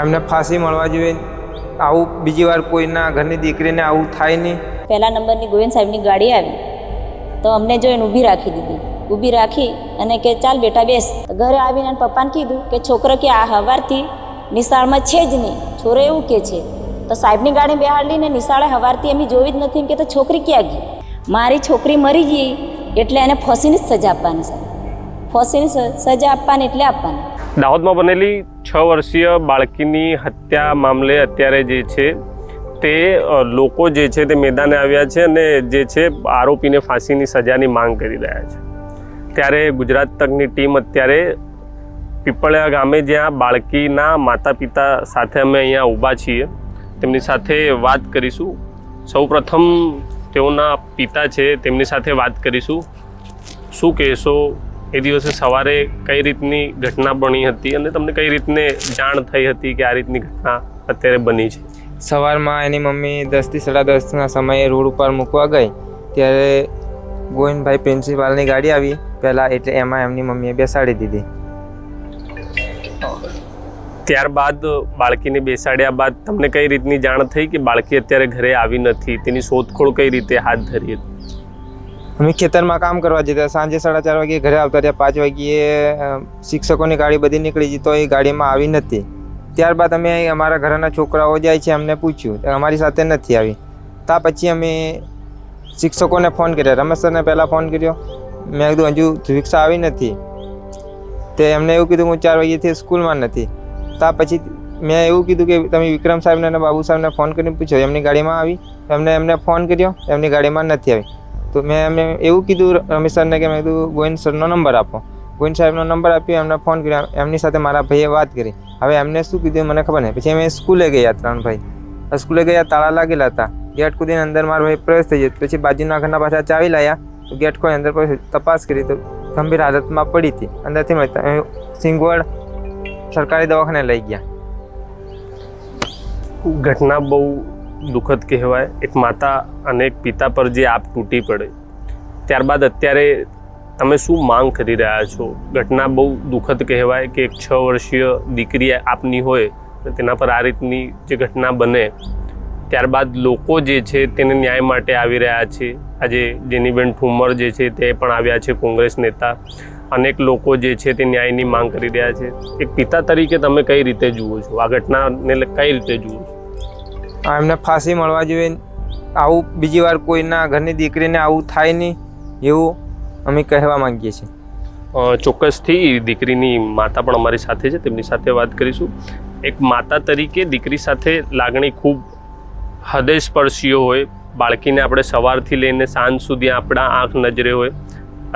એમને ફાંસી મળવા જોઈએ. આવું બીજી વાર કોઈના ઘરની દીકરીને આવું થાય નહીં. પહેલા નંબરની ગોવિંદ સાહેબની ગાડી આવી. તો અમને જોઈને ઊભી રાખી દીધી. ઊભી રાખી અને કે ચાલ બેટા બેસ. ઘરે આવીને એના પપ્પાને કીધું કે છોકરો કે આ હવારથી નિશાળમાં છે જ નહીં. છોરો એવું કે છે. તો સાહેબની ગાડી બેહાડીને નિશાળે હવારથી એમ જોવી જ નથી. એમ કે તો છોકરી ક્યાં ગઈ? મારી છોકરી મરી ગઈ એટલે એને ફસીની જ સજા આપવાની સાહેબ ફસીને સ- સજા આપવાની એટલે આપવાની. દાહોદમાં બનેલી છ વર્ષીય બાળકીની હત્યા મામલે અત્યારે જે છે તે લોકો જે છે તે મેદાને આવ્યા છે અને જે છે આરોપીને ફાંસીની સજાની માંગ કરી રહ્યા છે. ત્યારે ગુજરાત તકની ટીમ અત્યારે પીપળિયા ગામે જ્યાં બાળકીના માતા પિતા સાથે અમે અહીંયા ઊભા છીએ. તેમની સાથે વાત કરીશું. સૌપ્રથમ તેઓના પિતા છે, તેમની સાથે વાત કરીશું. શું કહેશો? એ દિવસે સવારે કઈ રીતની ઘટના બની હતી અને તમને કઈ રીતને જાણ થઈ હતી કે આ રીતની ઘટના અત્યારે બની છે? સવારમાં એની મમ્મી દસથી સાડા દસના સમયે રોડ ઉપર મૂકવા ગઈ. ત્યારે ગોવિંદભાઈ પ્રિન્સિપાલની ગાડી આવી. પહેલાં એટલે એમાં એમની મમ્મીએ બેસાડી દીધી. ત્યારબાદ બાળકીને બેસાડ્યા બાદ તમને કઈ રીતની જાણ થઈ કે બાળકી અત્યારે ઘરે આવી નથી? તેની શોધખોળ કઈ રીતે હાથ ધરી હતી? અમે ખેતરમાં કામ કરવા જતા સાંજે સાડા ચાર વાગે ઘરે આવતા રહ્યા. પાંચ વાગ્યે શિક્ષકોની ગાડી બધી નીકળી ગઈ તો એ ગાડીમાં આવી નથી. ત્યારબાદ અમે અમારા ઘરના છોકરાઓ જાય છે, અમને પૂછ્યું અમારી સાથે નથી આવી. તા પછી અમે શિક્ષકોને ફોન કર્યા. રમેશ સરને પહેલાં ફોન કર્યો. મેં કીધું, હજુ રિક્ષા આવી નથી. તે એમને એવું કીધું, હું ચાર વાગ્યાથી સ્કૂલમાં નથી. તા પછી મેં એવું કીધું કે, તમે વિક્રમ સાહેબને અને બાબુ સાહેબને ફોન કરીને પૂછો. એમની ગાડીમાં આવી. એમને એમને ફોન કર્યો, એમની ગાડીમાં નથી આવી. તો મેં એમને એવું કીધું રમેશ સરને કે મેં કીધું, ગોવિંદ સરનો નંબર આપો. ગોવિંદ સાહેબનો નંબર આપ્યો એમને ફોન કર્યો એમની સાથે મારા ભાઈએ વાત કરી. હવે એમને શું કીધું મને ખબર નહીં. પછી અમે સ્કૂલે ગયા ત્રણ ભાઈ. સ્કૂલે ગયા, તાળા લાગેલા હતા. ગેટ કૂદીને અંદર મારો ભાઈ પ્રવેશ થઈ ગયો. પછી બાજુના ઘરના પાછા ચાવી લાયા. તો ગેટ ખોલી અંદર પછી તપાસ કરી. તો ગંભીર હાલતમાં પડી હતી. અંદરથી મળતા સિંગવડ સરકારી દવાખાને લઈ ગયા. ઘટના બહુ દુઃખદ કહેવાય. એક માતા અને એક પિતા પર જે આપ તૂટી પડે. ત્યારબાદ અત્યારે તમે શું માંગ કરી રહ્યા છો? ઘટના બહુ દુઃખદ કહેવાય કે એક છ વર્ષીય દીકરી આપની હોય અને તેના પર આ રીતની જે ઘટના બને. ત્યારબાદ લોકો જે છે તેને ન્યાય માટે આવી રહ્યા છે. આજે જેનીબેન ઠુમર જે છે તે પણ આવ્યા છે કોંગ્રેસ નેતા. અનેક લોકો જે છે તે ન્યાયની માંગ કરી રહ્યા છે. એક પિતા તરીકે તમે કઈ રીતે જુઓ છો? આ ઘટનાને કઈ રીતે જુઓ છો? એમને ફાંસી મળવા જોઈએ. આવું બીજી વાર કોઈના ઘરની દીકરીને આવું થાય નહીં એવું અમે કહેવા માંગીએ છીએ. ચોક્કસથી દીકરીની માતા પણ અમારી સાથે છે, તેમની સાથે વાત કરીશું. એક માતા તરીકે દીકરી સાથે લાગણી ખૂબ હૃદય સ્પર્શીઓ હોય. બાળકીને આપણે સવારથી લઈને સાંજ સુધી આપણા આંખ નજરે હોય.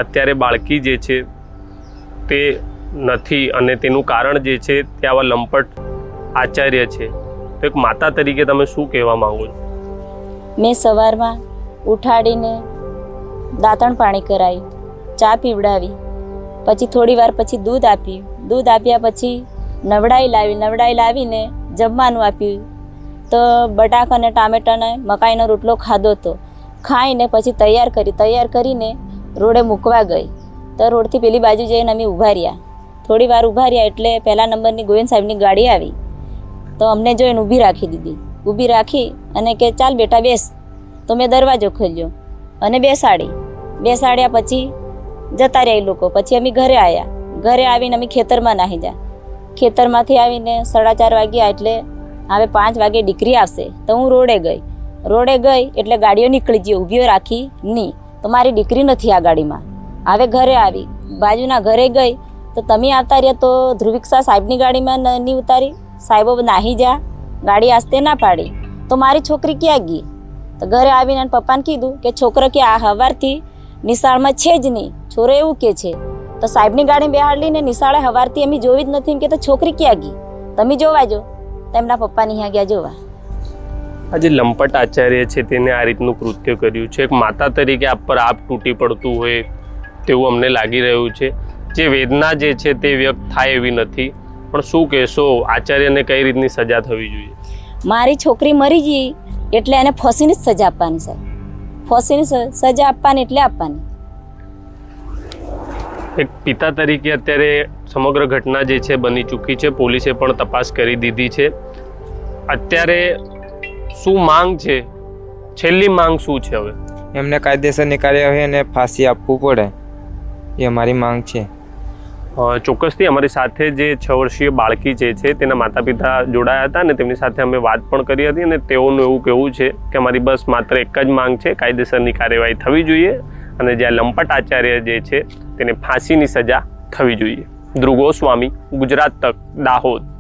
અત્યારે બાળકી જે છે તે નથી અને તેનું કારણ જે છે તે આવા લંપટ આચાર્ય છે. તો એક માતા તરીકે તમે શું કહેવા માંગો છો? મેં સવારમાં ઉઠાડીને દાંતણ પાણી કરાવ્યું ચા પીવડાવી, પછી થોડી વાર પછી દૂધ આપ્યું. દૂધ આપ્યા પછી નવડાઈ લાવી, નવડાઈ લાવીને જમવાનું આપ્યું. તો બટાકા અને ટામેટાને મકાઈનો રોટલો ખાધો હતો ખાઈને પછી તૈયાર કરી, તૈયાર કરીને રોડે મૂકવા ગઈ. તો રોડથી પેલી બાજુ જઈને અમે ઊભા રહ્યા. થોડી વાર ઊભા રહ્યા એટલે પહેલા નંબરની ગોવિંદ સાહેબની ગાડી આવી. તો અમને જોઈને ઊભી રાખી દીધી. ઊભી રાખી અને કે, ચાલ બેટા, બેસ. તો મેં દરવાજો ખોલ્યો અને બેસાડી. બેસાડ્યા પછી જતા રહ્યા એ લોકો. પછી અમે ઘરે આવ્યા ઘરે આવીને અમે ખેતરમાં નાહી જા. ખેતરમાંથી આવીને સાડા ચાર વાગ્યા એટલે હવે પાંચ વાગે દીકરી આવશે. તો હું રોડે ગઈ. રોડે ગઈ એટલે ગાડીઓ નીકળી ગઈ. ઊભીઓ રાખી નહીં. તો મારી દીકરી નથી આ ગાડીમાં. હવે ઘરે આવી. બાજુના ઘરે ગઈ. તો તમે આવતા રહ્યા તો ધ્રુવિક્ષા સાહેબની ગાડીમાં નહીં ઉતારી? સાહેબો નાહી જા. ગાડી આસ્તે ના પાડી. તો મારી છોકરી ક્યાં ગઈ? તો ઘરે આવીને પપ્પાને કીધું કે છોકરો કે આ હવારથી નિશાળમાં છે જ નહીં. છોરો એવું કે છે. તો સાહેબની ગાડી બેહાડીને નિશાળે હવારથી એમ જોવી જ નથી એમ કે તો છોકરી ક્યાં ગઈ? તમે જોવા જો. તો એમના પપ્પાની અહીંયા ગયા જોવા. આ લંપટ આચાર્ય છે તેને આ રીતનું કૃત્ય કર્યું છે. એક માતા તરીકે આપ પર આપ તૂટી પડતું હોય તેવું અમને લાગી રહ્યું છે. જે વેદના જે છે તે વ્યક્ત થાય એવી નથી. પણ શું કહેશો? આચાર્યને કઈ રીતની સજા થવી જોઈએ? મારી છોકરી મરી ગઈ એટલે એને ફસીની જ સજા આપવાની સાહેબ. ફસીની સજા આપવાની એટલે આપવાની. એક પિતા તરીકે અત્યારે સમગ્ર ઘટના જે છે બની ચૂકી છે. પોલીસે પણ તપાસ કરી દીધી છે. અત્યારે શું માંગ છે? છેલ્લી માંગ શું છે હવે? એમને કાયદેસરની કાર્યવાહી અને ફાંસી આપવું પડે. એ અમારી માંગ છે. ચોક્કસથી અમારી સાથે જે છ વર્ષીય બાળકી જે છે, તેના માતા પિતા જોડાયા હતા અને તેમની સાથે અમે વાત પણ કરી હતી અને તેઓનું એવું કહેવું છે કે અમારી બસ માત્ર એક જ માંગ છે, કાયદેસરની કાર્યવાહી થવી જોઈએ અને જે લંપટ આચાર્ય જે છે, તેને ફાંસીની સજા થવી જોઈએ. ધ્રુગો સ્વામી, ગુજરાત તક, દાહોદ.